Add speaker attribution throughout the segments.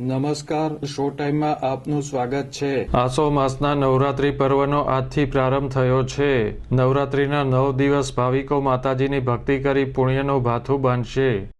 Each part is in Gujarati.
Speaker 1: નમસ્કાર, શો ટાઈમમાં આપનું સ્વાગત છે.
Speaker 2: આસો માસના નવરાત્રી પર્વનો આજથી પ્રારંભ થયો છે. નવરાત્રીના નવ દિવસ ભાવિકો માતાજીની ભક્તિ કરી પુણ્યનું ભાથું બાંધશે.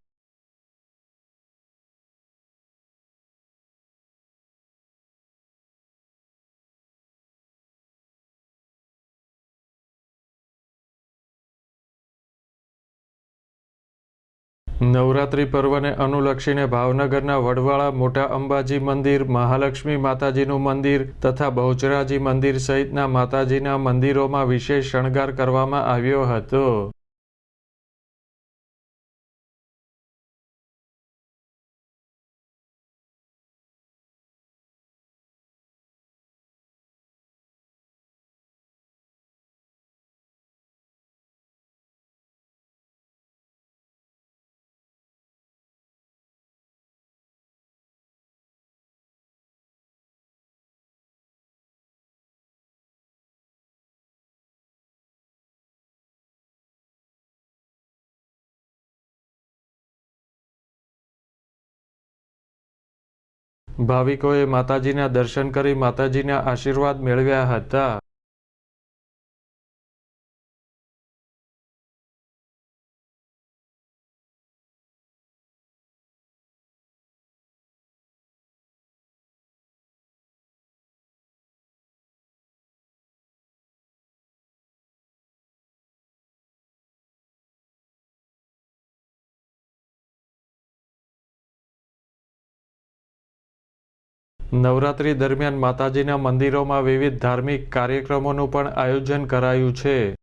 Speaker 2: નવરાત્રી પર્વને અનુલક્ષીને ભાવનગરના વડવાળા મોટા અંબાજી મંદિર, મહાલક્ષ્મી માતાજીનું મંદિર તથા બહુચરાજી મંદિર સહિતના માતાજીના મંદિરોમાં વિશેષ શણગાર કરવામાં આવ્યો હતો. ભાવિકોએ માતાજીના દર્શન કરી માતાજીના આશીર્વાદ મેળવ્યા હતા. નવરાત્રી દરમિયાન માતાજીના મંદિરોમાં વિવિધ ધાર્મિક કાર્યક્રમોનું પણ આયોજન કરાયું છે.